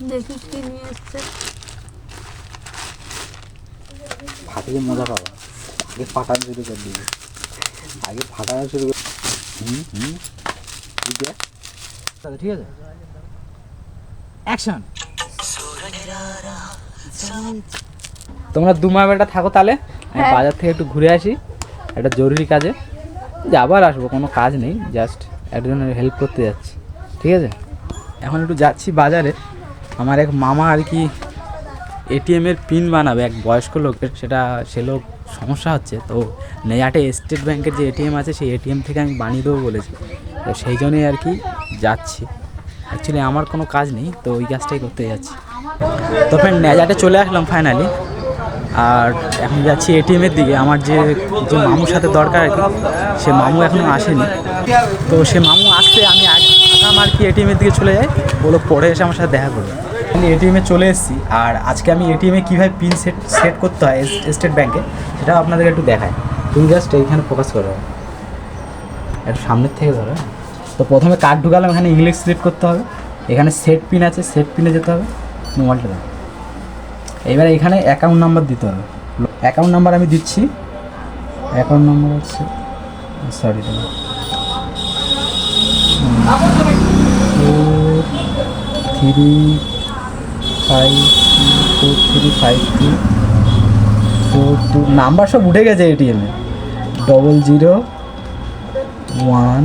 দেখি কি নিয়ে এসছে। ফাটিয়ে মজা পাবো। আগে ফাটানো শুরু করে দিবি। আগে ফাটানো শুরু করে হুম হুম। ঠিক আছে তাহলে ঠিক আছে। অ্যাকশন তোমরা দু মাস বেটা থাকো তাহলে। আমি হ্যাঁ। বাজার থেকে একটু ঘুরে আসি। একটা জরুরি কাজে। যে আবার আসব কোনো কাজ নেই। জাস্ট একজনের হেল্প করতে যাচ্ছি। ঠিক আছে? এখন একটু যাচ্ছি বাজারে। আমার এক মামা আর কি এটিএমের পিন বানাবে, এক বয়স্ক লোকের, সেটা, সে লোক সমস্যা হচ্ছে, তো নেয়াটে স্টেট ব্যাংকের যে এটিএম আছে, সেই এটিএম থেকে আমি বানিয়ে দেবো বলেছি। তো সেই জন্যই আর কি যাচ্ছি। অ্যাকচুয়ালি আমার কোনো কাজ নেই, তো ওই কাজটাই করতে যাচ্ছি। তো ফ্রেন্ড নেজাটে চলে আসলাম ফাইনালি আর এখন যাচ্ছি এটিএমের দিকে। আমার যে যে মামুর সাথে দরকার আর কি, সে মামু এখনও আসেনি। তো সে মামু আসতে আমি আগ- আর কি এটিএমের দিকে চলে যাই। বলো পরে এসে আমার সাথে দেখা করবে। এটিএমে চলে এসেছি। আর আজকে আমি এটিএমে কীভাবে পিন সেট সেট করতে হয় স্টেট ব্যাংকে সেটা আপনাদেরকে একটু দেখায় তুমি জাস্ট এইখানে ফোকাস করো। একটু সামনের থেকে ধরো হ্যাঁ? তো প্রথমে কার্ড ঢুকালাম, এখানে ইংলিশ সিলেক্ট করতে হবে। এখানে সেট পিন আছে সেট পিনে যেতে হবে। মোবাইলটা দাও। এবারে এখানে অ্যাকাউন্ট নাম্বার দিতে হবে। অ্যাকাউন্ট নাম্বার আমি দিচ্ছি। অ্যাকাউন্ট নাম্বার হচ্ছে sorry three five four three five two four two number সব উঠে গেছে এটিএমে double zero one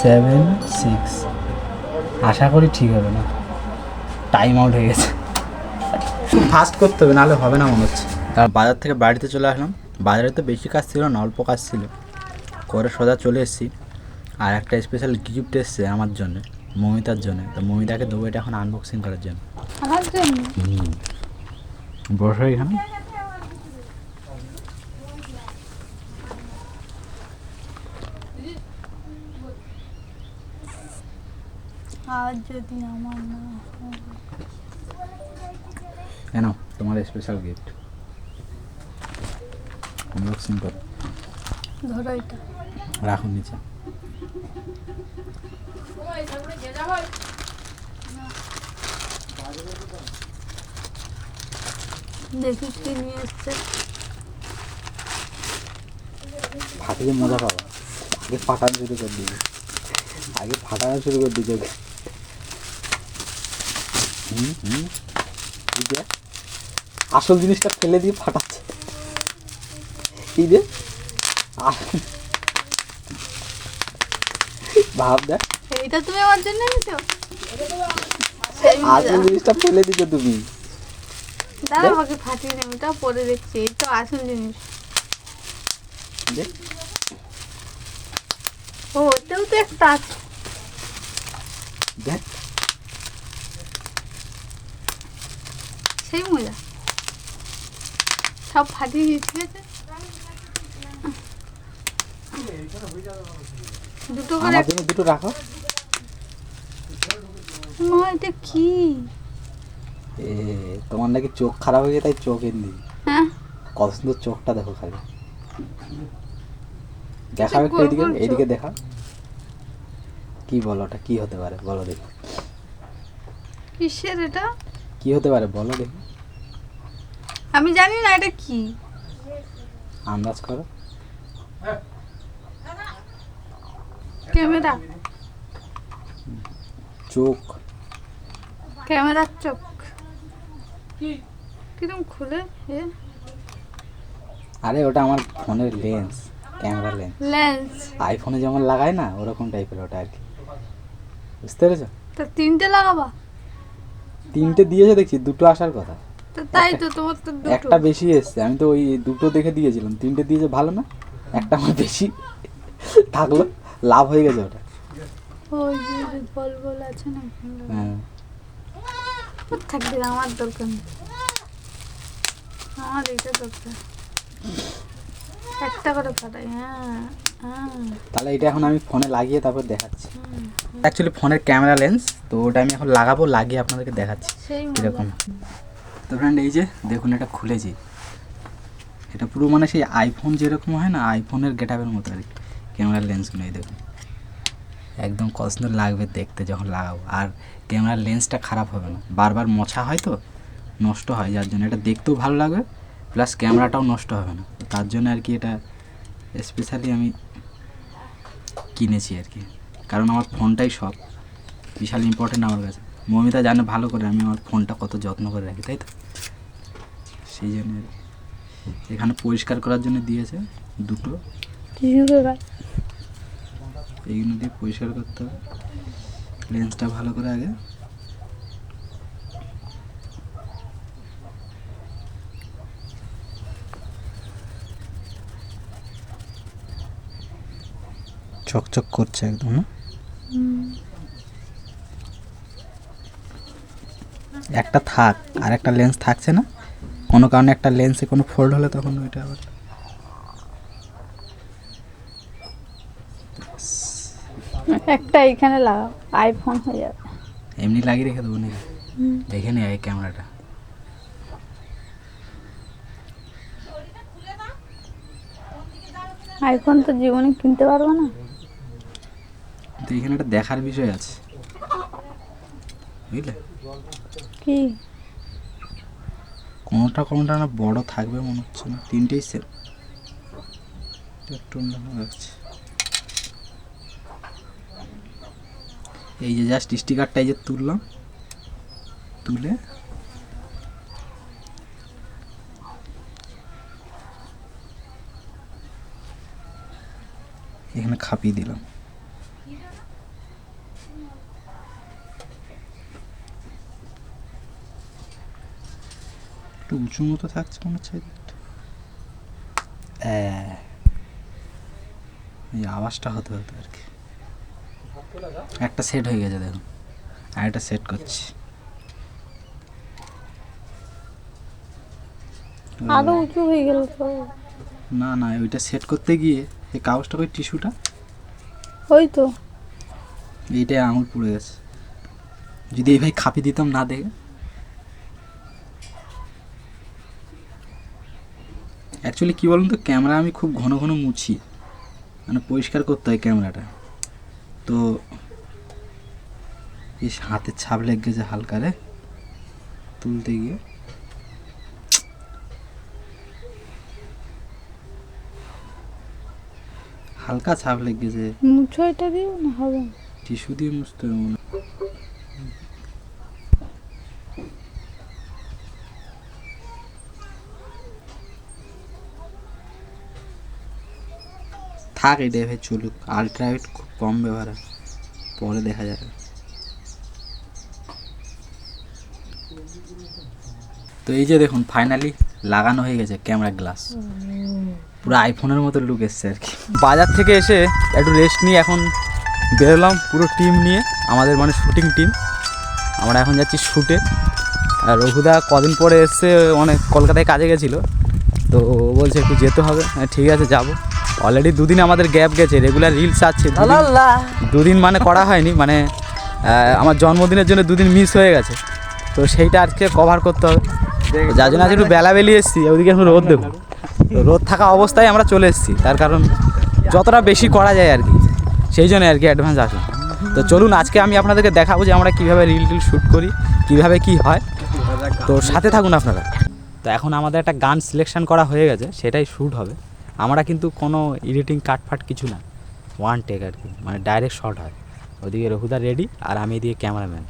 seven six আশা করি ঠিক হবে না। টাইম আউট হয়ে গেছে। ফাস্ট করতে হবে নাহলে হবে না মনে হচ্ছে। তার বাজার থেকে বাড়িতে চলে আসলাম। বাজারে তো বেশি কাজ ছিল না অল্প কাজ ছিল। করে সোজা চলে এসেছি। আর একটা স্পেশাল গিফট এসছে আমার জন্য মমিতার জন্য। তো মমিতাকে দেবো এটা এখন আনবক্সিং করার জন্য। আমার জন্য। বসো এখানে। আর যদি আমার না। কেন তোমার স্পেশাল গিফট আনবক্সিং করো। ধরো এটা। রাখুন নিচে। দেখি কি নিয়ে এসছে। ফাটিয়ে মজা পাবো। আগে ফাটানো শুরু করে দিবি। আগে ফাটানো শুরু করে দিবি। হুম হুম। আসল জিনিসটা ফেলে দিয়ে ফাটাচ্ছে। রে আ- ভাব দেখ। এইটা তুমি আমার জন্য সেই আসল জিনিসটা ফেলে দিচ্ছ তুমি। দাঁড়া আমাকে ফাটিয়ে পরে দেখছি এই তো আসল জিনিস। ও ওতেও তো একটা আছে। দেখ। সেই মজা। সব ফাটিয়ে ঠিক দুটো করে দুটো রাখো। মা এটা কি? এ তোমার নাকি চোখ খারাপ হয়ে গেছে তাই চোখ এনে হ্যাঁ? কত সুন্দর চোখটা দেখো খালি। একটু চোখ। এইদিকে দেখা। কি বলো ওটা কি হতে পারে? বলো দেখি। কিসের এটা? কি হতে পারে? বলো দেখি। আমি জানি না এটা কি। আন্দাজ করো। ক্যামেরা। চোখ। ক্যামেরার চোখ। কিরম খুলে? এ? আরে ওটা আমার ফোনের লেন্স ক্যামেরা লেন্স। লেন্স। আইফোনে যেমন লাগায় না ওরকম টাইপের ওটা আর কি। বুঝতে পেরেছ? তা তিনটে লাগাবা? তিনটে দিয়েছে দেখছি দুটো আসার কথা। তো তাই তো তোমার তো দুটো। একটা বেশি এসছে আমি তো ওই দুটো দেখে দিয়েছিলাম তিনটে দিয়েছে ভালো না? একটা আমার বেশি থাকল লাভ হয়ে গেছে ওটা। ওই যে বল বল আছে না? হ্যাঁ। থাকবে আমার দরকার নেই। আমার এটা দরকার। একটা করে ফাটাই হ্যাঁ হ্যাঁ। তাহলে এটা এখন আমি ফোনে লাগিয়ে তারপর দেখাচ্ছি। অ্যাকচুয়ালি ফোনের ক্যামেরা লেন্স তো ওটা আমি এখন লাগাবো লাগিয়ে আপনাদেরকে দেখাচ্ছি। কীরকম। তো ফ্রেন্ড এই যে দেখুন এটা খুলেছি এটা পুরো মানে সেই আইফোন যেরকম হয় না আইফোনের গেট আপের মতো আর কি। ক্যামেরার লেন্সগুলো এই দেখুন। একদম কত সুন্দর লাগবে দেখতে যখন লাগাবো। আর ক্যামেরার লেন্সটা খারাপ হবে না। বারবার মোছা হয় তো, নষ্ট হয়, যার জন্য এটা দেখতেও ভালো লাগবে প্লাস ক্যামেরাটাও নষ্ট হবে না। তার জন্য আর কি এটা স্পেশালি আমি কিনেছি আর কি। কারণ আমার ফোনটাই সব, বিশাল ইম্পর্টেন্ট আমার কাছে। মমিতা জানে ভালো করে আমি আমার ফোনটা কত যত্ন করে রাখি, তাই তো? সেই জন্য। এখানে পরিষ্কার করার জন্য দিয়েছে দুটো। এইগুলো দিয়ে পরিষ্কার করতে হবে। লেন্সটা ভালো করে আগে। চকচক করছে একদম, না? একটা থাক আর একটা লেন্স থাকছে না? কোনো কারণে একটা লেন্সে কোনো ফোল্ড হলে তখন ওইটা আবার একটা এখানে লাগাও আইফোন হয়ে যাবে। এমনি লাগিয়ে রেখে দেবো নাকি? দেখে নি এই ক্যামেরাটা। আইফোন তো জীবনে কিনতে পারব না। তো এখানে একটা দেখার বিষয় আছে। বুঝলে? কি? কোনোটা কোনোটা না বড় থাকবে মনে হচ্ছে না। তিনটেই সেম একটু অন্যরকম লাগছে। এই যে জাস্ট স্টিকারটা এই যে তুললাম। তুলে। এখানে খাপিয়ে দিলাম। একটু উঁচু মতো থাকছে মনে হচ্ছে। এই আওয়াজটা হতে হতো আর কি। একটা সেট হয়ে গেছে দেখুন। আর একটা সেট করছি। আরও উঁচু হয়ে গেল তো? না না ওইটা সেট করতে গিয়ে এই কাগজটা ওই টিস্যুটা ওই তো। এইটাই আঙুল পুড়ে গেছে। যদি এই ভাই খাপি দিতাম না দেখে। অ্যাকচুয়ালি কী বলুন তো ক্যামেরা আমি খুব ঘন ঘন মুছি। মানে পরিষ্কার করতে হয় ক্যামেরাটা। তো এই হাতে ছাপ লেগে গেছে হালকা রে। তুলতে গিয়ে। হালকা ছাপ লেগে গেছে। মুছো এটা দিও না হবে টিস্যু দিয়ে মুছতে হবে থাক এটা এভাবে চলুক। আলট্রাভাইট খুব কম ব্যবহার হয়। পরে দেখা যাবে। তো এই যে দেখুন ফাইনালি লাগানো হয়ে গেছে ক্যামেরা গ্লাস পুরো আইফোনের মতো লুক এসছে আর কি। বাজার থেকে এসে একটু রেস্ট নিয়ে এখন বেরোলাম পুরো টিম নিয়ে আমাদের মানে শুটিং টিম আমরা এখন যাচ্ছি শ্যুটে আর রঘুদা কদিন পরে এসছে অনেক কলকাতায় কাজে গেছিল। তো বলছে একটু যেতে হবে। হ্যাঁ, ঠিক আছে যাব। অলরেডি দুদিন আমাদের গ্যাপ গেছে রেগুলার রিলস আছে দুদিন- মানে করা হয়নি মানে আমার জন্মদিনের জন্য দুদিন মিস হয়ে গেছে। তো সেইটা আজকে কভার করতে হবে। যার জন্য আজ একটু বেলা বেরিয়ে এসেছি ওইদিকে এখন রোদ দেবো রোদ থাকা অবস্থায় আমরা চলে এসেছি তার কারণ যতটা বেশি করা যায় আর কি সেই জন্য আর কি অ্যাডভান্স আসুন তো চলুন আজকে আমি আপনাদেরকে দেখাবো যে আমরা কীভাবে রিল টিল শ্যুট করি কীভাবে কি হয়। তো সাথে থাকুন আপনারা। তো এখন আমাদের একটা গান সিলেকশন করা হয়ে গেছে সেটাই শ্যুট হবে। আমরা কিন্তু কোনো এডিটিং কাটফাট কিছু না। ওয়ান টেক আর কি মানে ডাইরেক্ট শট হয়। ওদিকে রহুদা রেডি আর আমি এদিকে ক্যামেরাম্যান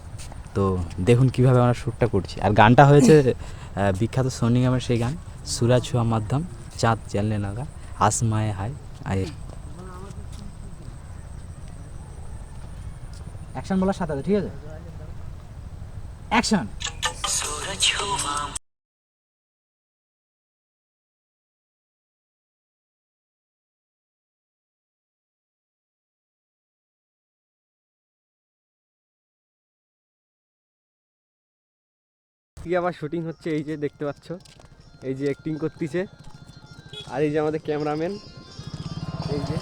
তো দেখুন কীভাবে আমরা শ্যুটটা করছি। আর গানটা হয়েছে বিখ্যাত সোনি আমার সেই গান সুরা ছুয়া মাধ্যম চাঁদ জ্বালনে লাগা আসমায় হায় আয়। অ্যাকশন বলার সাথে সাথে ঠিক আছে? অ্যাকশন কি আবার শুটিং হচ্ছে, এই যে দেখতে পাচ্ছ, এই যে অ্যাক্টিং করতেছে। আর এই যে আমাদের ক্যামেরাম্যান এই যে।